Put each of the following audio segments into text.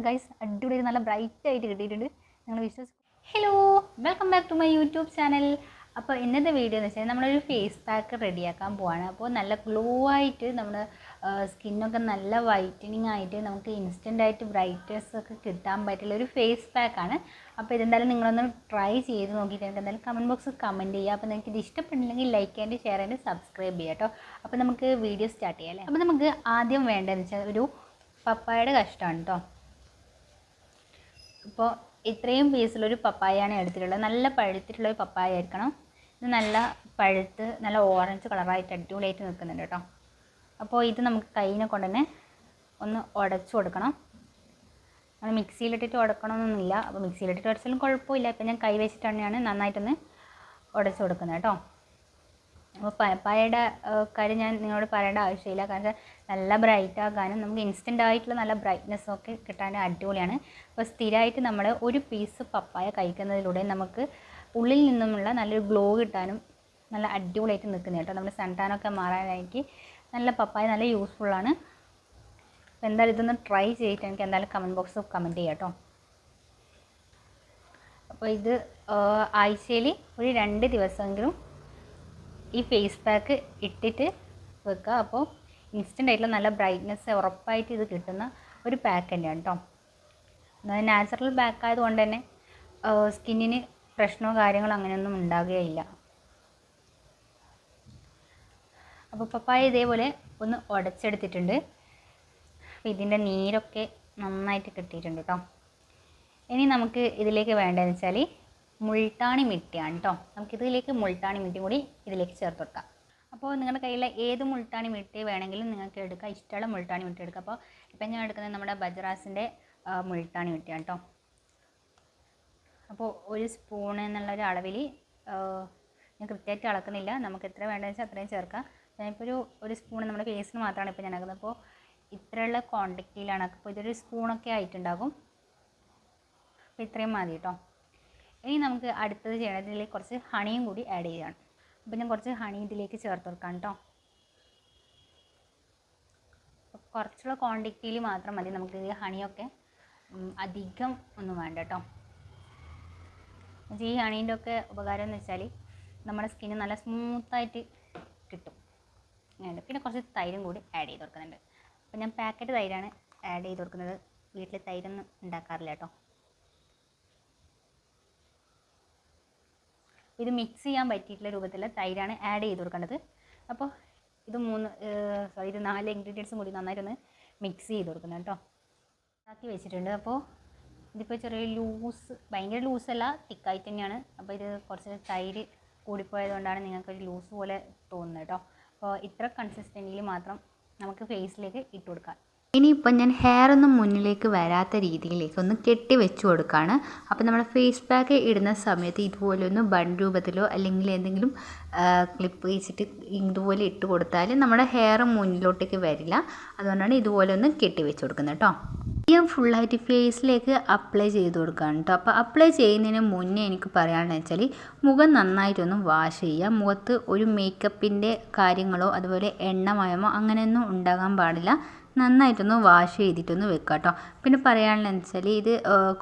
കണ്ടു ഗൈസ് അടിപൊളി നല്ല ബ്രൈറ്റ് ആയിട്ട് കിട്ടിയിട്ടുണ്ട്. നിങ്ങൾ വിശ്വസിക്കും. Hello welcome back to my YouTube channel അപ്പോൾ ഇന്നത്തെ വീഡിയോ എന്ന് വെച്ചാൽ നമ്മളൊരു ഫേസ് പാക്ക് റെഡിയാക്കാൻ പോവാണ്. അപ്പോൾ നല്ല ഗ്ലോ ആയിട്ട് നമ്മുടെ സ്കിന്നൊക്കെ നല്ല വൈറ്റനിങ് ആയിട്ട് നമുക്ക് ഇൻസ്റ്റന്റ് ആയിട്ട് ബ്രൈറ്റ്നസ് ഒക്കെ കിട്ടാൻ പറ്റുള്ള ഒരു ഫേസ് പാക്കാണ് അപ്പോൾ ഇതെന്തായാലും നിങ്ങളൊന്ന് ട്രൈ ചെയ്ത് നോക്കിയിട്ട് എനിക്ക് എന്തായാലും കമന്റ് ബോക്സിൽ കമന്റ് ചെയ്യുക അപ്പോൾ നിങ്ങൾക്ക് ഇത് ഇഷ്ടപ്പെട്ടില്ലെങ്കിൽ ലൈക്ക് ചെയ്യാണ്ട് ഷെയർ ചെയ്യാണ്ട് സബ്സ്ക്രൈബ് ചെയ്യുക കേട്ടോ അപ്പോൾ നമുക്ക് വീഡിയോ സ്റ്റാർട്ട് ചെയ്യാം അല്ലേ? അപ്പോൾ നമുക്ക് ആദ്യം വേണ്ടതെന്ന് വെച്ചാൽ ഒരു പപ്പായയുടെ കഷ്ടമാണ് കേട്ടോ ഇപ്പോൾ ഇത്രയും പീസിലൊരു പപ്പായയാണ് എടുത്തിട്ടുള്ളത്. നല്ല പഴുത്തിട്ടുള്ള ഒരു പപ്പായ ആയിരിക്കണം. ഇത് നല്ല പഴുത്ത് നല്ല ഓറഞ്ച് കളറായിട്ട് അടിപൊളിയായിട്ട് നിൽക്കുന്നുണ്ട് കേട്ടോ. അപ്പോൾ ഇത് നമുക്ക് കയ്യിനെ കൊണ്ട് തന്നെ ഒന്ന് ഉടച്ചു കൊടുക്കണം. നമ്മൾ മിക്സിയിലിട്ടിട്ട് ഉടക്കണമെന്നൊന്നുമില്ല അപ്പോൾ മിക്സിയിലിട്ടിട്ട് ഉടച്ചാലും കുഴപ്പമില്ല. ഇപ്പം ഞാൻ കൈ വെച്ചിട്ടാണ് നന്നായിട്ടൊന്ന് ഉടച്ചു കൊടുക്കുന്നത് കേട്ടോ. അപ്പോൾ പപ്പായയുടെ കാര്യം ഞാൻ നിങ്ങളോട് പറയേണ്ട ആവശ്യമില്ല. കാരണം നല്ല ബ്രൈറ്റ് ആക്കാനും നമുക്ക് ഇൻസ്റ്റന്റ് ആയിട്ടുള്ള നല്ല ബ്രൈറ്റ്നെസ് ഒക്കെ കിട്ടാൻ അടിപൊളിയാണ്. അപ്പോൾ സ്ഥിരമായിട്ട് നമ്മൾ ഒരു പീസ് പപ്പായ കഴിക്കുന്നതിലൂടെ നമുക്ക് ഉള്ളിൽ നിന്നുമുള്ള നല്ലൊരു ഗ്ലോ കിട്ടാനും നല്ല അടിപൊളിയായിട്ട് നിൽക്കുന്നത് കേട്ടോ. നമ്മുടെ സൺടാനൊക്കെ മാറാനായിട്ട് നല്ല പപ്പായ നല്ല യൂസ്ഫുള്ളാണ് അപ്പോൾ എന്തായാലും ഇതൊന്ന് ട്രൈ ചെയ്തിട്ട് എനിക്ക് എന്തായാലും കമന്റ് ബോക്സ് കമന്റ് ചെയ്യാം കേട്ടോ. അപ്പോൾ ഇത് ആഴ്ചയിൽ ഒരു രണ്ട് ദിവസമെങ്കിലും ഈ ഫേസ് പാക്ക് ഇട്ടിട്ട് വെക്കുക. അപ്പോൾ ഇൻസ്റ്റന്റ് ആയിട്ടുള്ള നല്ല ബ്രൈറ്റ്നെസ് ഉറപ്പായിട്ട് ഇത് കിട്ടുന്ന ഒരു പാക്ക് തന്നെയാണ് കേട്ടോ അതായത് നാച്ചുറൽ പാക്ക് ആയതുകൊണ്ട് തന്നെ സ്കിന്നിന് പ്രശ്നമോ കാര്യങ്ങളോ അങ്ങനെയൊന്നും ഉണ്ടാകുകയില്ല. അപ്പോൾ പപ്പായ ഇതേപോലെ ഒന്ന് ഉടച്ചെടുത്തിട്ടുണ്ട്. അപ്പോൾ ഇതിന്റെ നീരൊക്കെ നന്നായിട്ട് കിട്ടിയിട്ടുണ്ട് കേട്ടോ ഇനി നമുക്ക് ഇതിലേക്ക് വേണ്ടതെന്ന് വെച്ചാൽ മുൾട്ടാണി മിട്ടിയാണ് കേട്ടോ നമുക്കിതിലേക്ക് മുൾട്ടാണി മിട്ടി കൂടി ഇതിലേക്ക് ചേർത്ത് കൊടുക്കാം അപ്പോൾ നിങ്ങളുടെ കയ്യിലെ ഏത് മുൾട്ടാണി മിട്ടി വേണമെങ്കിലും നിങ്ങൾക്ക് എടുക്കാം. ഇഷ്ടമുള്ള മുൾട്ടാണി മിട്ടി എടുക്കാം. അപ്പോൾ ഇപ്പം ഞാൻ എടുക്കുന്നത് നമ്മുടെ ബജറാസിന്റെ മുൾട്ടാണി മിട്ടിയാണ് കേട്ടോ അപ്പോൾ ഒരു സ്പൂൺ എന്നുള്ളൊരു അളവിൽ ഞാൻ കൃത്യമായിട്ട് അളക്കുന്നില്ല. നമുക്ക് എത്ര വേണ്ടതെന്ന് വെച്ചാൽ അത്രയും ചേർക്കാം. ഞാനിപ്പോൾ ഒരു ഒരു സ്പൂൺ നമ്മുടെ കേസിന് മാത്രമാണ് ഇപ്പോൾ ഞാൻ ആക്കുന്നത് അപ്പോൾ ഇത്രയുള്ള ക്വാണ്ടിറ്റിയിലാണ് അപ്പോൾ ഇതൊരു സ്പൂണൊക്കെ ആയിട്ടുണ്ടാകും. അപ്പോൾ ഇത്രയും മതി കേട്ടോ ഇനി നമുക്ക് അടുത്തത് ചെയ്യണതിൽ കുറച്ച് ഹണിയും കൂടി ആഡ് ചെയ്യണം. അപ്പോൾ ഞാൻ കുറച്ച് ഹണി ഇതിലേക്ക് ചേർത്ത് കൊടുക്കാം കേട്ടോ കുറച്ചുള്ള ക്വാണ്ടിറ്റിയിൽ മാത്രം മതി നമുക്ക് ഹണിയൊക്കെ അധികം ഒന്നും വേണ്ട കേട്ടോ ഈ ഹണീന്റെ ഒക്കെ ഉപകാരം എന്ന് വെച്ചാൽ നമ്മുടെ സ്കിന്ന് നല്ല സ്മൂത്തായിട്ട് കിട്ടും. അങ്ങനെയുണ്ട്. പിന്നെ കുറച്ച് തൈരും കൂടി ആഡ് ചെയ്ത് കൊടുക്കുന്നുണ്ട്. അപ്പോൾ ഞാൻ പാക്കറ്റ് തൈരാണ് ആഡ് ചെയ്ത് കൊടുക്കുന്നത്. വീട്ടിൽ തൈരൊന്നും ഉണ്ടാക്കാറില്ല കേട്ടോ ഇത് മിക്സ് ചെയ്യാൻ പറ്റിയിട്ടുള്ള രൂപത്തിലുള്ള തൈരാണ് ആഡ് ചെയ്ത് കൊടുക്കേണ്ടത്. അപ്പോൾ ഇത് മൂന്ന് സോറി ഇത് നാല് ഇൻഗ്രീഡിയൻസും കൂടി നന്നായിട്ടൊന്ന് മിക്സ് ചെയ്ത് കൊടുക്കണം കേട്ടോ. ആക്കി വെച്ചിട്ടുണ്ട്. അപ്പോൾ ഇതിപ്പോൾ ചെറിയ ലൂസ് ഭയങ്കര ലൂസല്ല തിക്കായിട്ട് തന്നെയാണ്. അപ്പോൾ ഇത് കുറച്ച് തൈര് കൂടിപ്പോയതുകൊണ്ടാണ് നിങ്ങൾക്കൊരു ലൂസ് പോലെ തോന്നുന്നത് കേട്ടോ. അപ്പോൾ ഇത്ര കൺസിസ്റ്റന്റിയിൽ മാത്രം നമുക്ക് ഫേസിലേക്ക് ഇട്ട് കൊടുക്കാം. ഇനിയിപ്പം ഞാൻ ഹെയർ ഒന്നും മുന്നിലേക്ക് വരാത്ത രീതിയിലേക്ക് ഒന്ന് കെട്ടി വെച്ച് കൊടുക്കുകയാണ് അപ്പോൾ നമ്മൾ ഫേസ് പാക്ക് ഇടുന്ന സമയത്ത് ഇതുപോലെ ഒന്ന് ബൺ രൂപത്തിലോ അല്ലെങ്കിൽ എന്തെങ്കിലും ക്ലിപ്പ് വെച്ചിട്ട് ഇതുപോലെ ഇട്ട് കൊടുത്താൽ നമ്മുടെ ഹെയർ മുന്നിലോട്ടേക്ക് വരില്ല. അതുകൊണ്ടാണ് ഇതുപോലെ ഒന്ന് കെട്ടി വെച്ച് കൊടുക്കുന്നത് കേട്ടോ. ഞാൻ ഫുള്ളായിട്ട് ഫേസിലേക്ക് അപ്ലൈ ചെയ്ത് കൊടുക്കുകയാണ് കേട്ടോ. അപ്പോൾ അപ്ലൈ ചെയ്യുന്നതിന് മുന്നേ എനിക്ക് പറയാമെന്ന് വെച്ചാൽ മുഖം നന്നായിട്ടൊന്ന് വാഷ് ചെയ്യുക. മുഖത്ത് ഒരു മേക്കപ്പിന്റെ കാര്യങ്ങളോ അതുപോലെ എണ്ണമയമോ അങ്ങനെയൊന്നും ഉണ്ടാകാൻ പാടില്ല. നന്നായിട്ടൊന്ന് വാഷ് ചെയ്തിട്ടൊന്ന് വെക്കുക കേട്ടോ പിന്നെ പറയാനുള്ളതെന്ന് വെച്ചാൽ ഇത്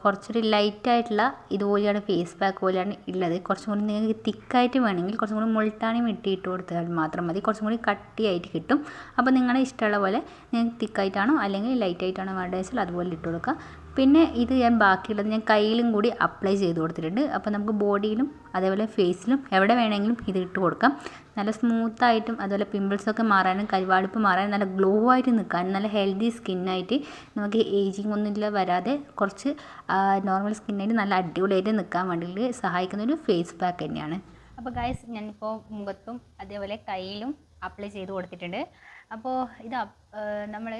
കുറച്ചൊരു ലൈറ്റായിട്ടുള്ള ഇതുപോലെയാണ് ഫേസ് പാക്ക് പോലെയാണ് ഉള്ളത് കുറച്ചും കൂടി നിങ്ങൾക്ക് തിക്കായിട്ട് വേണമെങ്കിൽ കുറച്ചും കൂടി മുൾട്ടാണി മിട്ടി ഇട്ട് കൊടുത്താൽ മാത്രം മതി. കുറച്ചും കൂടി കട്ടിയായിട്ട് കിട്ടും. അപ്പോൾ നിങ്ങളുടെ ഇഷ്ടമുള്ള പോലെ നിങ്ങൾക്ക് തിക്കായിട്ടാണോ അല്ലെങ്കിൽ ലൈറ്റായിട്ടാണോ വേണ്ടത് വെച്ചാൽ അതുപോലെ ഇട്ട് കൊടുക്കുക. പിന്നെ ഇത് ഞാൻ ബാക്കിയുള്ളത് ഞാൻ കയ്യിലും കൂടി അപ്ലൈ ചെയ്ത് കൊടുത്തിട്ടുണ്ട്. അപ്പോൾ നമുക്ക് ബോഡിയിലും അതേപോലെ ഫേസിലും എവിടെ വേണമെങ്കിലും ഇത് ഇട്ട് കൊടുക്കാം. നല്ല സ്മൂത്തായിട്ടും അതുപോലെ പിമ്പിൾസൊക്കെ മാറാനും കരുവാളിപ്പ് മാറാനും നല്ല ഗ്ലോ ആയിട്ട് നിൽക്കാനും നല്ല ഹെൽത്തി സ്കിന്നായിട്ട് നമുക്ക് ഏജിങ് ഒന്നുമില്ല വരാതെ കുറച്ച് നോർമൽ സ്കിന്നായിട്ട് നല്ല അടിപൊളിയായിട്ട് നിൽക്കാൻ വേണ്ടിയിട്ട് സഹായിക്കുന്ന ഒരു ഫേസ് പാക്ക് തന്നെയാണ്. അപ്പോൾ ഗായസ് ഞാനിപ്പോൾ മുഖത്തും അതേപോലെ കയ്യിലും അപ്ലൈ ചെയ്ത് കൊടുത്തിട്ടുണ്ട്. അപ്പോൾ ഇത് നമ്മൾ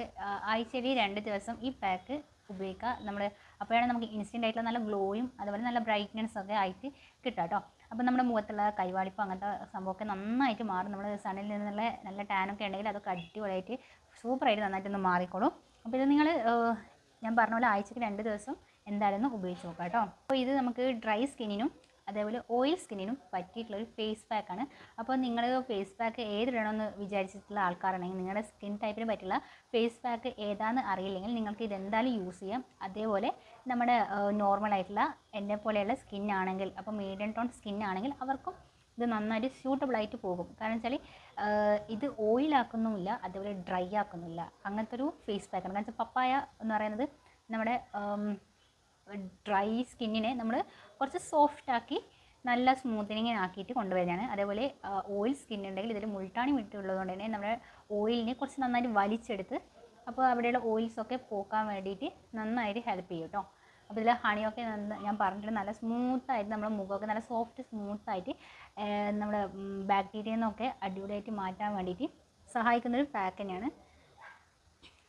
ആഴ്ചയിൽ രണ്ട് ദിവസം ഈ പാക്ക് ഉപയോഗിക്കുക. നമ്മൾ അപ്പോഴാണ് നമുക്ക് ഇൻസ്റ്റന്റ് ആയിട്ടുള്ള നല്ല ഗ്ലോയും അതുപോലെ നല്ല ബ്രൈറ്റ്നെസ് ഒക്കെ ആയിട്ട് കിട്ടുക കേട്ടോ അപ്പോൾ നമ്മുടെ മുഖത്തുള്ള കൈവാളിപ്പ് അങ്ങനത്തെ സംഭവമൊക്കെ നന്നായിട്ട് മാറും. നമ്മൾ സണിൽ നിന്നുള്ള നല്ല ടാനൊക്കെ ഉണ്ടെങ്കിൽ അതൊക്കെ അടിപൊളിയായിട്ട് സൂപ്പറായിട്ട് നന്നായിട്ടൊന്ന് മാറിക്കോളും. അപ്പോൾ ഇത് നിങ്ങൾ ഞാൻ പറഞ്ഞ പോലെ ആഴ്ചയ്ക്ക് രണ്ട് ദിവസം എന്തായാലും ഉപയോഗിച്ച് നോക്കാം കേട്ടോ അപ്പോൾ ഇത് നമുക്ക് ഡ്രൈ സ്കിന്നിനും അതേപോലെ ഓയിൽ സ്കിന്നിനും പറ്റിയിട്ടുള്ള ഒരു ഫേസ് പാക്കാണ് അപ്പോൾ നിങ്ങൾ ഫേസ് പാക്ക് ഏതിടണമെന്ന് വിചാരിച്ചിട്ടുള്ള ആൾക്കാരാണെങ്കിൽ നിങ്ങളുടെ സ്കിൻ ടൈപ്പിന് പറ്റിയുള്ള ഫേസ് പാക്ക് ഏതാണെന്ന് അറിയില്ലെങ്കിൽ നിങ്ങൾക്ക് ഇതെന്തായാലും യൂസ് ചെയ്യാം. അതേപോലെ നമ്മുടെ നോർമൽ ആയിട്ടുള്ള എന്നെ പോലെയുള്ള സ്കിൻ ആണെങ്കിൽ അപ്പോൾ മീഡിയം ടോൺ സ്കിൻ ആണെങ്കിൽ അവർക്കും ഇത് നന്നായിട്ട് സ്യൂട്ടബിൾ ആയിട്ട് പോകും. കാരണം വെച്ചാൽ ഇത് ഓയിലാക്കുന്നുമില്ല അതേപോലെ ഡ്രൈ ആക്കുന്നില്ല. അങ്ങനത്തെ ഒരു ഫേസ് പാക്കാണ് കാരണം വെച്ചാൽ പപ്പായ എന്ന് പറയുന്നത് നമ്മുടെ ഡ്രൈ സ്കിന്നിനെ നമ്മൾ കുറച്ച് സോഫ്റ്റ് ആക്കി നല്ല സ്മൂത്തനിങ് ആക്കിയിട്ട് കൊണ്ടുവരുന്നതാണ് അതേപോലെ ഓയിൽ സ്കിൻ ഉണ്ടെങ്കിൽ ഇതിൽ മുൾട്ടാണി വിട്ടുള്ളതുകൊണ്ട് തന്നെ നമ്മുടെ ഓയിലിനെ കുറച്ച് നന്നായിട്ട് വലിച്ചെടുത്ത് അപ്പോൾ അവിടെയുള്ള ഓയിൽസൊക്കെ പോക്കാൻ വേണ്ടിയിട്ട് നന്നായിട്ട് ഹെൽപ്പ് ചെയ്യും കേട്ടോ. അപ്പോൾ ഇതിൽ ഹണിയൊക്കെ ഞാൻ പറഞ്ഞിട്ട് നല്ല സ്മൂത്തായിട്ട് നമ്മുടെ മുഖമൊക്കെ നല്ല സോഫ്റ്റ് സ്മൂത്തായിട്ട് നമ്മുടെ ബാക്ടീരിയ നിന്നൊക്കെ അടിപൊളിയായിട്ട് മാറ്റാൻ വേണ്ടിയിട്ട് സഹായിക്കുന്നൊരു പാക്ക് തന്നെയാണ്.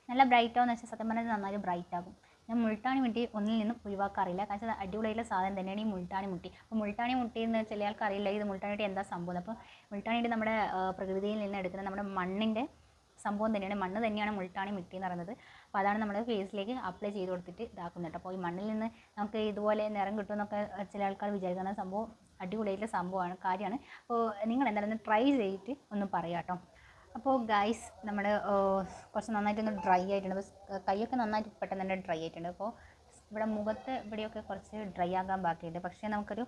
നല്ല ബ്രൈറ്റ് ആവുമെന്ന് വെച്ചാൽ സത്യം പറഞ്ഞാൽ നന്നായിട്ട് ബ്രൈറ്റ് ആകും. ഞാൻ മുൾട്ടാണി മുട്ടി ഒന്നിൽ നിന്നും ഒഴിവാക്കാറില്ല. കാരണം വെച്ചാൽ അടിപൊളിയായിട്ടുള്ള സാധനം തന്നെയാണ് ഈ മുൾട്ടാണി മുട്ടി. അപ്പോൾ മുൾട്ടാണി മുട്ടി എന്ന് ചില ആൾക്കറിയില്ല ഇത് മുൾട്ടാണി മുട്ടി എന്താ സംഭവം. അപ്പോൾ മുൾട്ടാണി മുട്ടി നമ്മുടെ പ്രകൃതിയിൽ നിന്ന് എടുക്കുന്ന നമ്മുടെ മണ്ണിന്റെ സംഭവം തന്നെയാണ്. മണ്ണ് തന്നെയാണ് മുൾട്ടാണി മിട്ടി എന്ന് പറയുന്നത്. അപ്പോൾ അതാണ് നമ്മൾ ഫേസിലേക്ക് അപ്ലൈ ചെയ്ത് കൊടുത്തിട്ട് ഇതാക്കുന്നത് അപ്പോൾ ഈ മണ്ണിൽ നിന്ന് നമുക്ക് ഇതുപോലെ നിറം കിട്ടുമെന്നൊക്കെ ചില ആൾക്കാർ വിചാരിക്കുന്ന സംഭവം അടിപൊളിയായിട്ടുള്ള സംഭവമാണ് കാര്യമാണ്. അപ്പോൾ നിങ്ങൾ എന്തായാലും ട്രൈ ചെയ്തിട്ട് ഒന്ന് പറയാം കേട്ടോ. അപ്പോൾ ഗൈസ് നമ്മൾ കുറച്ച് നന്നായിട്ടൊന്ന് ഡ്രൈ ആയിട്ടുണ്ട്. അപ്പോൾ കൈയൊക്കെ നന്നായിട്ട് പെട്ടെന്ന് തന്നെ ഡ്രൈ ആയിട്ടുണ്ട്. അപ്പോൾ ഇവിടെ മുഖത്ത് ഇവിടെയൊക്കെ കുറച്ച് ഡ്രൈ ആകാൻ ബാക്കിയുണ്ട്. പക്ഷേ നമുക്കൊരു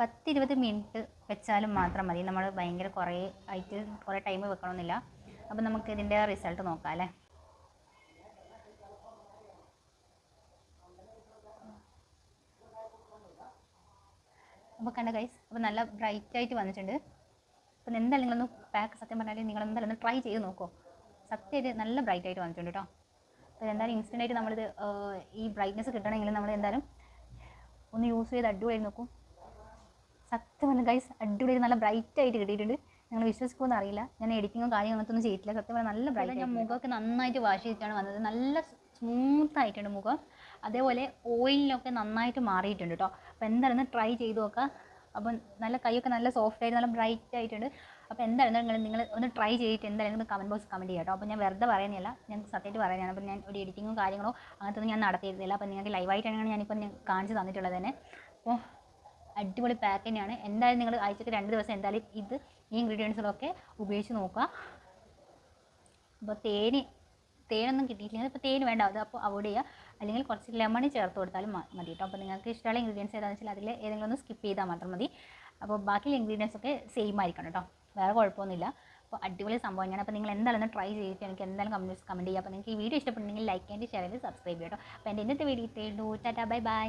പത്തിരുപത് മിനിറ്റ് വെച്ചാലും മാത്രം മതി. നമ്മൾ ഭയങ്കര കുറേ ആയിട്ട് കുറേ ടൈം വെക്കണമെന്നില്ല. അപ്പോൾ നമുക്ക് ഇതിന്റെ റിസൾട്ട് നോക്കാം അല്ലേ? അപ്പോൾ കണ്ട ഗൈസ് അപ്പോൾ നല്ല ബ്രൈറ്റ് ആയിട്ട് വന്നിട്ടുണ്ട്. അപ്പോൾ എന്തായാലും നിങ്ങളൊന്ന് പാക്ക് സത്യം പറഞ്ഞാൽ നിങ്ങൾ എന്തായാലും ഒന്ന് ട്രൈ ചെയ്ത് നോക്കൂ. സത്യമായിട്ട് നല്ല ബ്രൈറ്റ് ആയിട്ട് വന്നിട്ടുണ്ട് കേട്ടോ അപ്പോൾ എന്തായാലും ഇൻസ്റ്റന്റ് ആയിട്ട് നമ്മളിത് ഈ ബ്രൈറ്റ്നസ് കിട്ടണമെങ്കിൽ നമ്മൾ എന്തായാലും ഒന്ന് യൂസ് ചെയ്ത് അടിപൊളി നോക്കും. സത്യം പറഞ്ഞ ഗൈസ് അടിപൊളി നല്ല ബ്രൈറ്റ് ആയിട്ട് കിട്ടിയിട്ടുണ്ട്. നിങ്ങൾ വിശ്വസിക്കുമെന്ന് അറിയില്ല. ഞാൻ എഡിറ്റിങ്ങോ കാര്യങ്ങൾ അങ്ങനത്തെ ഒന്നും ചെയ്തിട്ടില്ല. സത്യം പറഞ്ഞാൽ നല്ല ബ്രൈറ്റ് ഞാൻ മുഖമൊക്കെ നന്നായിട്ട് വാഷ് ചെയ്തിട്ടാണ് വന്നത്. നല്ല സ്മൂത്ത് ആയിട്ടുണ്ട് മുഖം. അതേപോലെ ഓയിലിനൊക്കെ നന്നായിട്ട് മാറിയിട്ടുണ്ട് കേട്ടോ അപ്പോൾ എന്തായാലും ട്രൈ ചെയ്ത് നോക്കാം. അപ്പം നല്ല കൈയൊക്കെ നല്ല സോഫ്റ്റ് ആയിട്ട് നല്ല ബ്രൈറ്റ് ആയിട്ടുണ്ട്. അപ്പോൾ എന്തായാലും നിങ്ങൾ നിങ്ങൾ ഒന്ന് ട്രൈ ചെയ്തിട്ട് എന്തായാലും ഒന്ന് കമന്റ് ബോക്സ് കമന്റ് ചെയ്യാം അപ്പോൾ ഞാൻ വെറുതെ പറയുന്നില്ല ഞാൻ സത്യമായിട്ട് പറയുന്നതാണ്. അപ്പോൾ ഞാൻ ഒരു എഡിറ്റിങ്ങോ കാര്യങ്ങളോ അങ്ങനത്തെ ഒന്നും ഞാൻ നടത്തിയിരുന്നില്ല. അപ്പോൾ നിങ്ങൾക്ക് ലൈവായിട്ടാണ് ഞാനിപ്പോൾ കാണിച്ച് തന്നിട്ടുള്ളത് തന്നെ. അപ്പോൾ അടിപൊളി പാക്ക് തന്നെയാണ്. എന്തായാലും നിങ്ങൾ ആഴ്ചക്ക് രണ്ട് ദിവസം എന്തായാലും ഇത് ഈ ഇൻഗ്രീഡിയൻസുകളൊക്കെ ഉപയോഗിച്ച് നോക്കുക. അപ്പോൾ തേന് തേനൊന്നും കിട്ടിയിട്ടില്ലെങ്കിൽ ഇപ്പോൾ തേൻ വേണ്ട. അത് അപ്പോൾ അവോയ്ഡ് ചെയ്യുക അല്ലെങ്കിൽ കുറച്ച് ലെമൺ ചേർത്ത് കൊടുത്താലും മതി കേട്ടോ അപ്പോൾ നിങ്ങൾക്ക് ഇഷ്ടമുള്ള ഇൻഗ്രീഡിയൻസ് ഏതാണെന്ന് വെച്ചാൽ അതിൽ ഏതെങ്കിലും ഒന്ന് സ്കിപ്പ് ചെയ്താൽ മാത്രം മതി. അപ്പോൾ ബാക്കിയുള്ള ഇൻഗ്രീഡിയൻസ് ഒക്കെ സെയിം ആയിരിക്കണം കേട്ടോ വേറെ കുഴപ്പമൊന്നുമില്ല. അപ്പോൾ അടിപൊളി സംഭവം തന്നെയാണ്. അപ്പോൾ നിങ്ങൾ എന്തായാലും ട്രൈ ചെയ്തിട്ട് എനിക്ക് എന്തായാലും കമന്റ് കമന്റ് ചെയ്യുക അപ്പോൾ നിങ്ങൾക്ക് ഈ വീഡിയോ ഇഷ്ടപ്പെട്ടുണ്ടെങ്കിൽ ലൈക്ക് ആൻഡ് ഷെയർ ചെയ്ത് സബ്സ്ക്രൈബ് ചെയ്യാം കേട്ടോ അപ്പോൾ എന്റെ ഇന്നത്തെ വീഡിയോ ഇത്രയേ ഉള്ളൂ. Tata bye bye